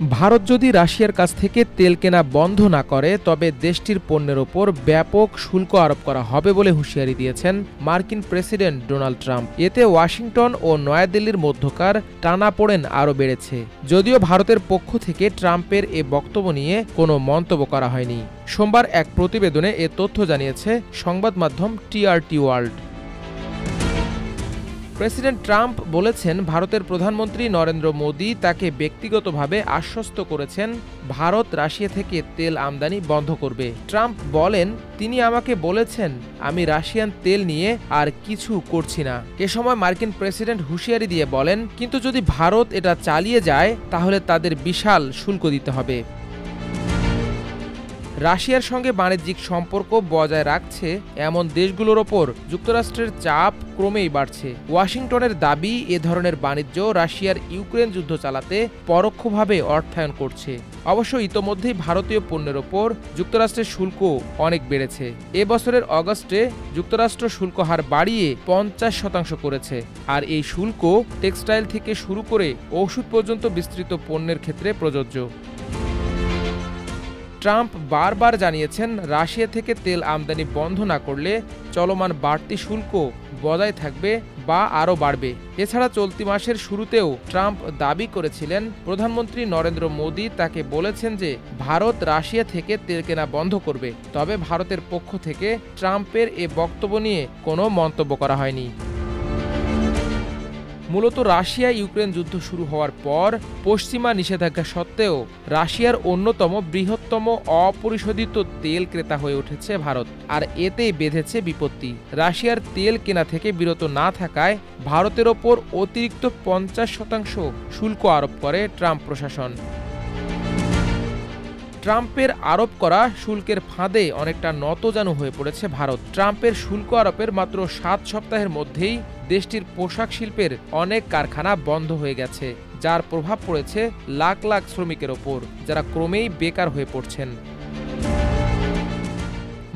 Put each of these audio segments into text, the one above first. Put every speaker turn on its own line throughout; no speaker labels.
ভারত যদি রাশিয়ার কাছ থেকে তেল কেনা বন্ধ না করে, তবে দেশটির পণ্যের ওপর ব্যাপক শুল্ক আরোপ করা হবে বলে হুঁশিয়ারি দিয়েছেন মার্কিন প্রেসিডেন্ট ডোনাল্ড ট্রাম্প। এতে ওয়াশিংটন ও নয়াদিল্লির মধ্যকার টানাপোড়েন আরও বেড়েছে। যদিও ভারতের পক্ষ থেকে ট্রাম্পের এ বক্তব্য নিয়ে কোনো মন্তব্য করা হয়নি। সোমবার এক প্রতিবেদনে এ তথ্য জানিয়েছে সংবাদ মাধ্যম টিআরটি ওয়ার্ল্ড। প্রেসিডেন্ট ট্রাম্প বলেছেন, ভারতের প্রধানমন্ত্রী নরেন্দ্র মোদী তাকে ব্যক্তিগতভাবে আশ্বস্ত করেছেন, ভারত রাশিয়া থেকে তেল আমদানি বন্ধ করবে। ট্রাম্প বলেন, তিনি আমাকে বলেছেন, আমি রাশিয়ান তেল নিয়ে আর কিছু করছি না। এ সময় মার্কিন প্রেসিডেন্ট হুঁশিয়ারি দিয়ে বলেন, কিন্তু যদি ভারত এটা চালিয়ে যায়, তাহলে তাদের বিশাল শুল্ক দিতে হবে। রাশিয়ার সঙ্গে বাণিজ্যিক সম্পর্ক বজায় রাখছে এমন দেশগুলোর ওপর যুক্তরাষ্ট্রের চাপ ক্রমেই বাড়ছে। ওয়াশিংটনের দাবি, এ ধরনের বাণিজ্য রাশিয়ার ইউক্রেন যুদ্ধ চালাতে পরোক্ষভাবে অর্থায়ন করছে। অবশ্য ইতোমধ্যেই ভারতীয় পণ্যের ওপর যুক্তরাষ্ট্রের শুল্ক অনেক বেড়েছে। এ বছরের অগস্টে যুক্তরাষ্ট্র শুল্ক হার বাড়িয়ে পঞ্চাশ শতাংশ করেছে। আর এই শুল্ক টেক্সটাইল থেকে শুরু করে ওষুধ পর্যন্ত বিস্তৃত পণ্যের ক্ষেত্রে প্রযোজ্য। ট্রাম্প বারবার জানিয়েছেন, রাশিয়া থেকে তেল আমদানি বন্ধ না করলে চলমান বাড়তি শুল্ক বজায় থাকবে বা আরও বাড়বে। এছাড়া চলতি মাসের শুরুতেও ট্রাম্প দাবি করেছিলেন, প্রধানমন্ত্রী নরেন্দ্র মোদী তাকে বলেছেন যে ভারত রাশিয়া থেকে তেল কেনা বন্ধ করবে। তবে ভারতের পক্ষ থেকে ট্রাম্পের এ বক্তব্য নিয়ে কোনো মন্তব্য করা হয়নি। মূলত রাশিয়া ইউক্রেন যুদ্ধ শুরু হওয়ার পর পশ্চিমা নিষেধাজ্ঞা সত্ত্বেও রাশিয়ার অন্যতম বৃহত্তম অপরিশোধিত তেল ক্রেতা হয়ে উঠেছে ভারত, আর এতেই বেঁধেছে বিপত্তি। রাশিয়ার তেল কেনা থেকে বিরত না থাকায় ভারতের ওপর অতিরিক্ত পঞ্চাশ শতাংশ শুল্ক আরোপ করে ট্রাম্প প্রশাসন। ট্রাম্পের আরোপ করা শুল্কের ফাঁদে অনেকটা নতজানু হয়ে পড়েছে ভারত। ট্রাম্পের শুল্ক আরোপের মাত্র সাত সপ্তাহের মধ্যেই দেশটির পোশাক শিল্পের অনেক কারখানা বন্ধ হয়ে গেছে, যার প্রভাব পড়েছে লাখ লাখ শ্রমিকের ওপর, যারা ক্রমেই বেকার হয়ে পড়ছেন।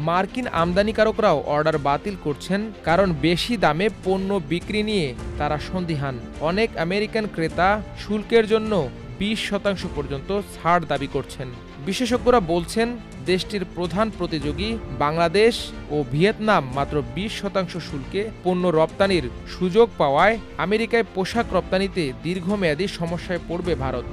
মার্কিন আমদানিকারকরাও অর্ডার বাতিল করছেন, কারণ বেশি দামে পণ্য বিক্রি নিয়ে তারা সন্দিহান। অনেক আমেরিকান ক্রেতা শুল্কের জন্য বিশ শতাংশ পর্যন্ত ছাড় দাবি করছেন। বিশেষজ্ঞরা বলছেন, দেশটির প্রধান প্রতিযোগী বাংলাদেশ ও ভিয়েতনাম মাত্র বিশ শতাংশ শুল্কে পণ্য রপ্তানির সুযোগ পাওয়ায় আমেরিকায় পোশাক রপ্তানিতে দীর্ঘমেয়াদী সমস্যায় পড়বে ভারত।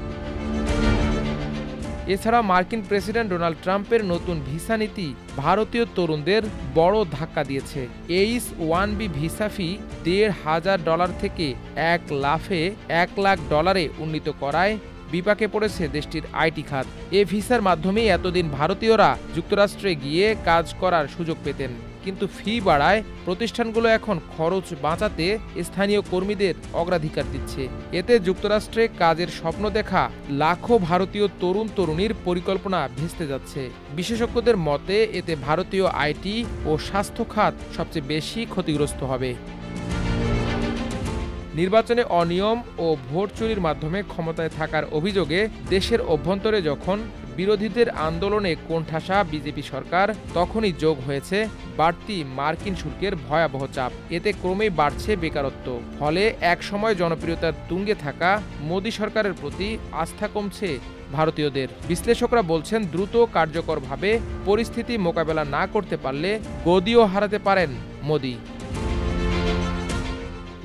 এছাড়া মার্কিন প্রেসিডেন্ট ডোনাল্ড ট্রাম্পের নতুন ভিসা নীতি ভারতীয় তরুণদের বড় ধাক্কা দিয়েছে। H one B visa fee দেড় হাজার ডলার থেকে এক লাফে এক লাখ ডলারে উন্নীত করায় বিপাকে পড়েছে দেশটির আইটি খাত। এ ভিসার মাধ্যমেই এতদিন ভারতীয়রা যুক্তরাষ্ট্রে গিয়ে কাজ করার সুযোগ পেতেন। কিন্তু ফি বাড়ায় প্রতিষ্ঠানগুলো এখন খরচ বাঁচাতে স্থানীয় কর্মীদের অগ্রাধিকার দিচ্ছে। এতে যুক্তরাষ্ট্রে কাজের স্বপ্ন দেখা লাখো ভারতীয় তরুণ তরুণীর পরিকল্পনা ভেস্তে যাচ্ছে। বিশেষজ্ঞদের মতে, এতে ভারতীয় আইটি ও স্বাস্থ্য খাত সবচেয়ে বেশি ক্ষতিগ্রস্ত হবে। নির্বাচনে অনিয়ম ও ভোট চুরির মাধ্যমে ক্ষমতায় থাকার অভিযোগে দেশের অভ্যন্তরে যখন বিরোধীদের আন্দোলনে কোণঠাসা বিজেপি সরকার, তখনই যোগ হয়েছে বাড়তি মার্কিন শুল্কের ভয়াবহ চাপ। এতে ক্রমেই বাড়ছে বেকারত্ব। ফলে একসময় জনপ্রিয়তার তুঙ্গে থাকা মোদী সরকারের প্রতি আস্থা কমছে ভারতীয়দের। বিশ্লেষকরা বলছেন, দ্রুত কার্যকরভাবে পরিস্থিতি মোকাবেলা না করতে পারলে গদিও হারাতে পারেন মোদী।